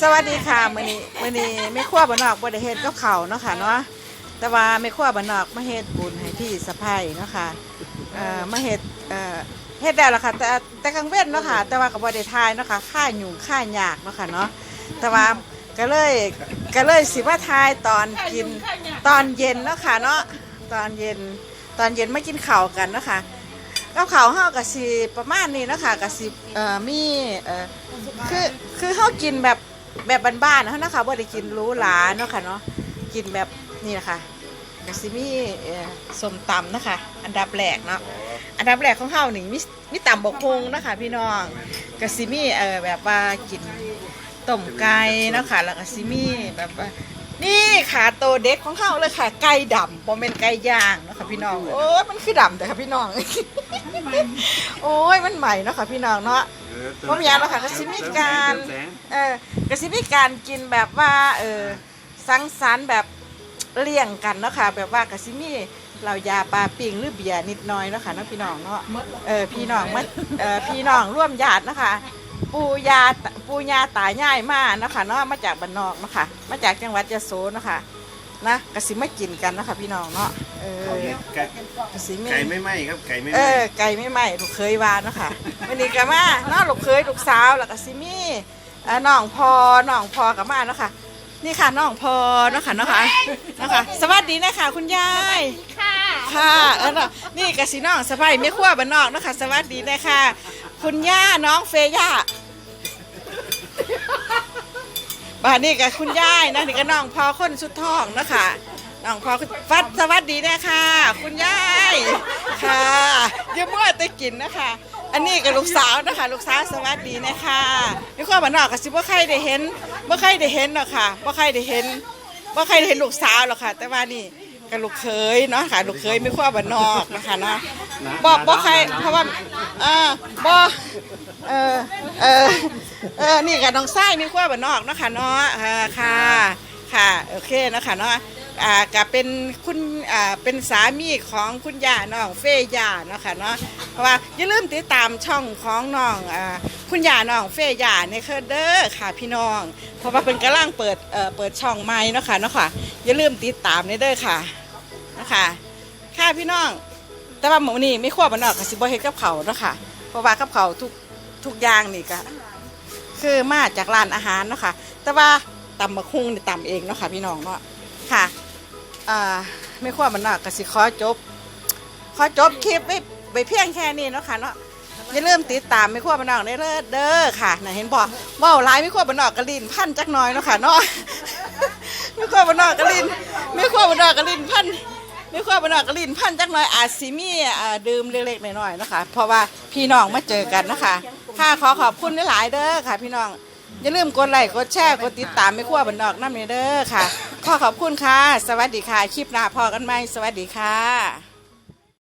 สวัสดีค่ะมื้อนี้มื้อนี้ไม่ครัวบ้านนอกบ่ได้เฮ็ดกับข้าวเนาะค่ะเนาะแต่ว่าไม่ครัวบ้านนอกมาเฮ็ดบุญให้พี่สะใภ้เนาะค่ะเอ่อมาเฮ็ดเอ่อเฮ็ดได้แล้วค่ะแต่แต่กลางเว้นเนาะค่ะ แต่ว่าก็บ่ได้ทายเนาะค่ะค่ายุ่งค่ายากเนาะค่ะเนาะแต่ว่าก็เลยก็เลยสิมาทายตอนกินตอนเย็นเนาะค่ะเนาะตอนเย็นตอนเย็นมากินข้าวกันเนาะค่ะกับข้าวเฮาก็สิประมาณนี้เนาะค่ะก็สิเอ่อมีเอ่อ คือคือเขากินแบบ แบบบ้านๆนะเขานะคะบ่ได้กินรู้หลาเนาะค่ะเนาะกินแบบนี่นะคะกะซิมี่ส้มตำนะคะ อันดับแรกเนาะอันดับแรกของเฮาหนึ่งมีมีตำบกฮงนะคะ พี่น้องกะซิมีเออแบบว่ากินต้มไก่เนาะค่ะแล้วกะซิมีแบบว่านี่ขาโตเด็กของเฮาเลยค่ะ ไก่ดำบ่แม่นไก่ย่างเนาะค่ะพี่น้องโอ้ยมันคือดำแต่ค่ะพี่น้อง โอ้ยมันใหม่เนาะค่ะพี่น้องเนาะ บ่มีหยังหรอกค่ะก็สิมีการเออกสิมีการกินแบบว่าเออสังสรรค์แบบเลี่ยงกันเนาะค่ะแบบว่ากสิมีเรายาปลาปิ่งหรือเบียร์นิดหน้อยเนาะค่ะเนาะพี่น้องเนาะเออพี่น้องมาเออพี่น้องร่วมญาติเนาะค่ะปู่ยาปู่ยาตายายมาเนาะค่ะเนาะมาจากบ้านนอกเนาะค่ะมาจากจังหวัดยะโสเนาะค่ะ นะกสิมากินกันเนาะค่ะพี่น้องเนาะเออไก่กสิมีไก่ไม่ไหม้ครับไก่ไม่ไหเอม้อไก่ไม่ไหมลูกเคยวานเนาะค่ะวันนี้ก็มาน้องลูกเคยลูกสาวแล้วก็ซิมี่เอ่อน้องพอน้องพอกับมาเนาะค่ะ นี่ค่ะน้องพอเนาะค่ะเนาะค่ะเนาะค่ะสวัสดีนะคะคุณยาย ค่ะค่ะเออเนาะนี่กสิน้องสะใภ้ไม่ขั้วบ้านนอกเนาะค่ะสวัสดีนะคะคุณย่าน้องเฟย่า บ้านนี้กับคุณยายนะนี่ก็น้องพอคนสุดท้องเนาะค่ะน้องพอฟัดสวัสดีนะคะคุณยายค่ะอยังมั่วแต่กินนะคะ อันนี้กับลูกสาวนะคะ ลูกสาวสวัสดีนะคะนี่ข้อบ้านนอกกับสิบ่ใครได้เห็นบ่ใครได้เห็นหรอกค่ะบ่ใครได้เห็นบ่ใครได้เห็นลูกสาวหรอกค่ะ แต่ว่านี่กับลูกเขยเนาะค่ะลูกเขยไม่ข้อบ้านนอกนะคะเนาะบ่บ่ใครเพราะว่าเออบ่เออเออ เออนี่กับน้องไส้มีข้อบ้านนอกเนาะค่ะเนาะเออค่ะ ค่ะโอเคเนาะค่ะเนาะอ่าก็เป็นคุณอ่าเป็นสามีของคุณย่าน้องเฟย่าเนาะค่ะเนาะเพราะว่าอย่าลืมติดตามช่องของน้องอ่าคุณย่าน้องเฟย่าในเคอเด้อค่ะพี่น้อง เพราะว่าเป็นกำลังเปิดเอ่อเปิดช่องใหม่เนาะค่ะเนาะค่ะอย่าลืมติดตามในเด้อค่ะนะคะค่ะพี่น้อง แต่ว่าหมูนี่ไม่ควบมันออกกับสิบเฮ็ดกับเขาวเนาะค่ะเพราะว่ากับเขาวทุกทุกอย่างนี่ก็ คือมาจากร้านอาหารเนาะค่ะแต่ว่าตำมะคุงนี่ตำเองเนาะค่ะพี่น้องเนาะค่ะไม่ควบมันออกกสิขอจบ ขอจบคลิปไว้ไปเพียงแค่นี้เนาะค่ะเนาะอย่าลืมติดตามไม่ควบมันออกได้เลยเด้อค่ะนะเห็นบอกว่าร้ายไม่ควบมันออกกระลินพันจักน้อยเนาะค่ะเนาะไม่ควบมันออกกระลินไม่ควบมันออกกระลินพันไมีความเป็นออกระลินพันจักน่อยอาจสิมีดื่มเล็กๆน้อยๆนะคะเพราะว่าพี่น้องมาเจอกันนะคะ ค่ะขอขอบคุณหลายๆเด้อค่ะ พี่น้องอย่าลืมกดไลค์กดแชร์กดติดตามไม่ขั้วบันอกน้ำเนเด้อค่ะ ขอขอบคุณค่ะ สวัสดีค่ะคลิปหน้าพอกันไหมสวัสดีค่ะ